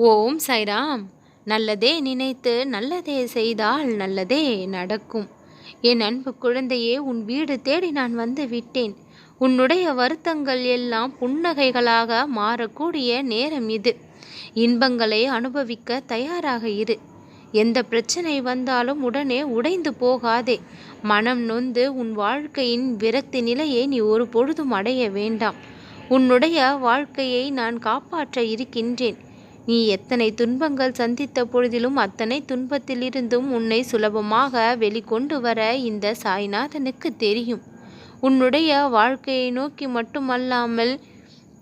ஓம் சைராம் நல்லதே நினைத்து நல்லதே செய்தால் நல்லதே நடக்கும். என் அன்பு குழந்தையே உன் வீடு தேடி நான் வந்து விட்டேன். உன்னுடைய வருத்தங்கள் எல்லாம் புன்னகைகளாக மாறக்கூடிய நேரம் இது. இன்பங்களை அனுபவிக்க தயாராக இரு. எந்த பிரச்சனை வந்தாலும் உடனே உடைந்து போகாதே. மனம் நொந்து உன் வாழ்க்கையின் விரக்தி நிலையை நீ ஒரு பொழுதும் அடைய வேண்டாம். உன்னுடைய வாழ்க்கையை நான் காப்பாற்ற இருக்கின்றேன். நீ எத்தனை துன்பங்கள் சந்தித்த பொழுதிலும் அத்தனை துன்பத்திலிருந்தும் உன்னை சுலபமாக வெளிக்கொண்டு வர இந்த சாய்நாதனுக்கு தெரியும். உன்னுடைய வாழ்க்கையை நோக்கி மட்டுமல்லாமல்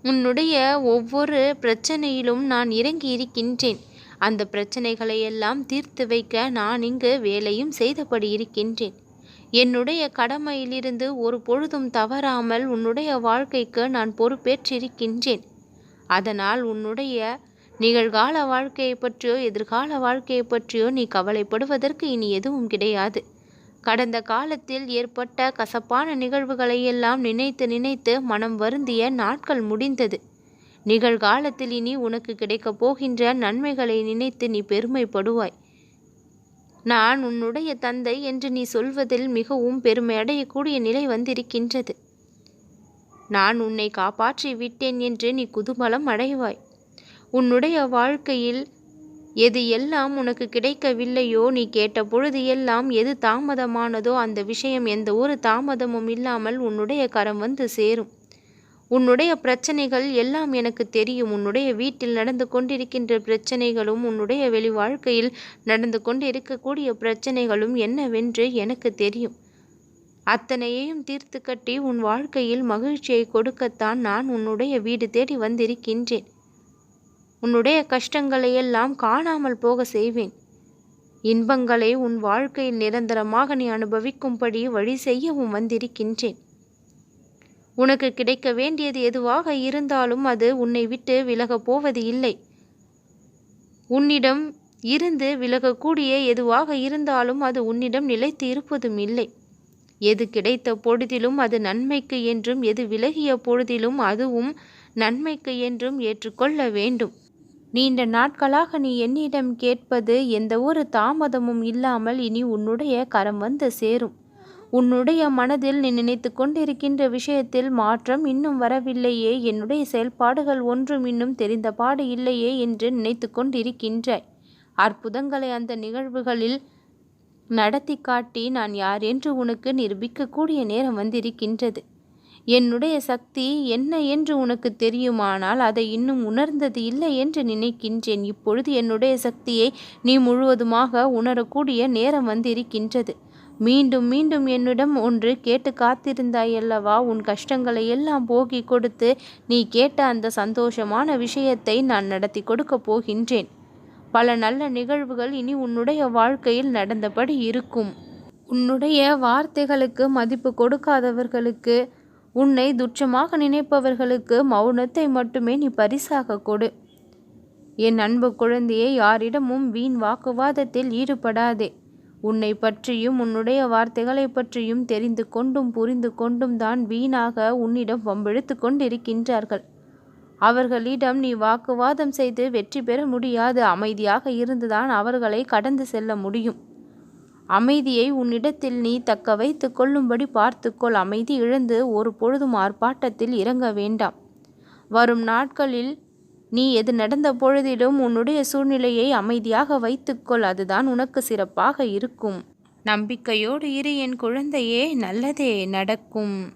உன்னுடைய ஒவ்வொரு பிரச்சனையிலும் நான் இறங்கி இருக்கின்றேன் அந்த பிரச்சனைகளை எல்லாம் தீர்த்து வைக்க நான் இங்கு வேலையும் செய்தபடி இருக்கின்றேன். என்னுடைய கடமையிலிருந்து ஒரு பொழுதும் தவறாமல் உன்னுடைய வாழ்க்கைக்கு நான் பொறுப்பேற்றிருக்கின்றேன். அதனால் உன்னுடைய நிகழ்கால வாழ்க்கையை பற்றியோ எதிர்கால வாழ்க்கையை பற்றியோ நீ கவலைப்படுவதற்கு இனி எதுவும் கிடையாது. கடந்த காலத்தில் ஏற்பட்ட கசப்பான நிகழ்வுகளை எல்லாம் நினைத்து நினைத்து மனம் வருந்திய நாட்கள் முடிந்தது. நிகழ்காலத்தில் இனி உனக்கு கிடைக்கப் போகின்ற நன்மைகளை நினைத்து நீ பெருமைப்படுவாய். நான் உன்னுடைய தந்தை என்று நீ சொல்வதில் மிகவும் பெருமை அடையக்கூடிய நிலை வந்திருக்கின்றது. நான் உன்னை காப்பாற்றி விட்டேன் என்று நீ குதூகலம் அடைவாய். உன்னுடைய வாழ்க்கையில் எது எல்லாம் உனக்கு கிடைக்கவில்லையோ நீ கேட்ட பொழுது எல்லாம் எது தாமதமானதோ அந்த விஷயம் எந்த ஒரு தாமதமும் இல்லாமல் உன்னுடைய கரம் வந்து சேரும். உன்னுடைய பிரச்சனைகள் எல்லாம் எனக்கு தெரியும். உன்னுடைய வீட்டில் நடந்து கொண்டிருக்கின்ற பிரச்சனைகளும் உன்னுடைய வெளி வாழ்க்கையில் நடந்து கொண்டு இருக்கக்கூடிய பிரச்சனைகளும் என்னவென்று எனக்கு தெரியும். அத்தனையையும் தீர்த்து கட்டி உன் வாழ்க்கையில் மகிழ்ச்சியை கொடுக்கத்தான் நான் உன்னுடைய வீடு தேடி வந்திருக்கின்றேன். உன்னுடைய கஷ்டங்களை எல்லாம் காணாமல் போக செய்வேன். இன்பங்களை உன் வாழ்க்கையில் நிரந்தரமாக நீ அனுபவிக்கும்படி வழி செய்யவும் வந்திருக்கின்றேன். உனக்கு கிடைக்க வேண்டியது எதுவாக இருந்தாலும் அது உன்னை விட்டு விலகப் போவது இல்லை. உன்னிடம் இருந்து விலகக்கூடிய எதுவாக இருந்தாலும் அது உன்னிடம் நிலைத்து இருப்பதும் இல்லை. எது கிடைத்த பொழுதிலும் அது நன்மைக்கு என்றும் எது விலகிய பொழுதிலும் அதுவும் நன்மைக்கு என்றும் ஏற்றுக்கொள்ள வேண்டும். நீண்ட நாட்களாக நீ என்னிடம் கேட்பது எந்த ஒரு தாமதமும் இல்லாமல் இனி உன்னுடைய கரம் வந்து சேரும். உன்னுடைய மனதில் நீ நினைத்து கொண்டிருக்கின்ற விஷயத்தில் மாற்றம் இன்னும் வரவில்லையே. என்னுடைய செயல்பாடுகள் ஒன்றும் இன்னும் தெரிந்த பாடு இல்லையே என்று நினைத்து கொண்டிருக்கின்றாய். அற்புதங்களை அந்த நிகழ்வுகளில் நடத்தி காட்டி நான் யார் என்று உனக்கு நிரூபிக்கக்கூடிய நேரம் வந்திருக்கின்றது. என்னுடைய சக்தி என்ன என்று உனக்கு தெரியுமானால் அதை இன்னும் உணர்ந்தது இல்லை என்று நினைக்கின்றேன். இப்பொழுது என்னுடைய சக்தியை நீ முழுவதுமாக உணரக்கூடிய நேரம் வந்திருக்கின்றது. மீண்டும் மீண்டும் என்னிடம் ஒன்று கேட்டு காத்திருந்தாயல்லவா உன் கஷ்டங்களை எல்லாம் போகிக் கொடுத்து நீ கேட்ட அந்த சந்தோஷமான விஷயத்தை நான் நடத்தி கொடுக்கப் போகின்றேன். பல நல்ல நிகழ்வுகள் இனி உன்னுடைய வாழ்க்கையில் நடந்தபடி இருக்கும். உன்னுடைய வார்த்தைகளுக்கு மதிப்பு கொடுக்காதவர்களுக்கு உன்னை துச்சமாக நினைப்பவர்களுக்கு மௌனத்தை மட்டுமே நீ பரிசாக கொடு. என் அன்பு குழந்தையை யாரிடமும் வீண் வாக்குவாதத்தில் ஈடுபடாதே. உன்னை பற்றியும் உன்னுடைய வார்த்தைகளை பற்றியும் தெரிந்து கொண்டும் புரிந்து கொண்டும் தான் வீணாக உன்னிடம் வம்பெழுத்து கொண்டிருக்கின்றார்கள். அவர்களிடம் நீ வாக்குவாதம் செய்து வெற்றி பெற முடியாது. அமைதியாக இருந்துதான் அவர்களை கடந்து செல்ல முடியும். அமைதியை உன்னிடத்தில் நீ தக்க வைத்து கொள்ளும்படி பார்த்துக்கொள். அமைதி இழந்து ஒரு பொழுதும் ஆர்ப்பாட்டத்தில் இறங்க வேண்டாம். வரும் நாட்களில் நீ எது நடந்த பொழுதிலும் உன்னுடைய சூழ்நிலையை அமைதியாக வைத்துக்கொள் அதுதான் உனக்கு சிறப்பாக இருக்கும். நம்பிக்கையோடு இரு என் குழந்தையே நல்லதே நடக்கும்.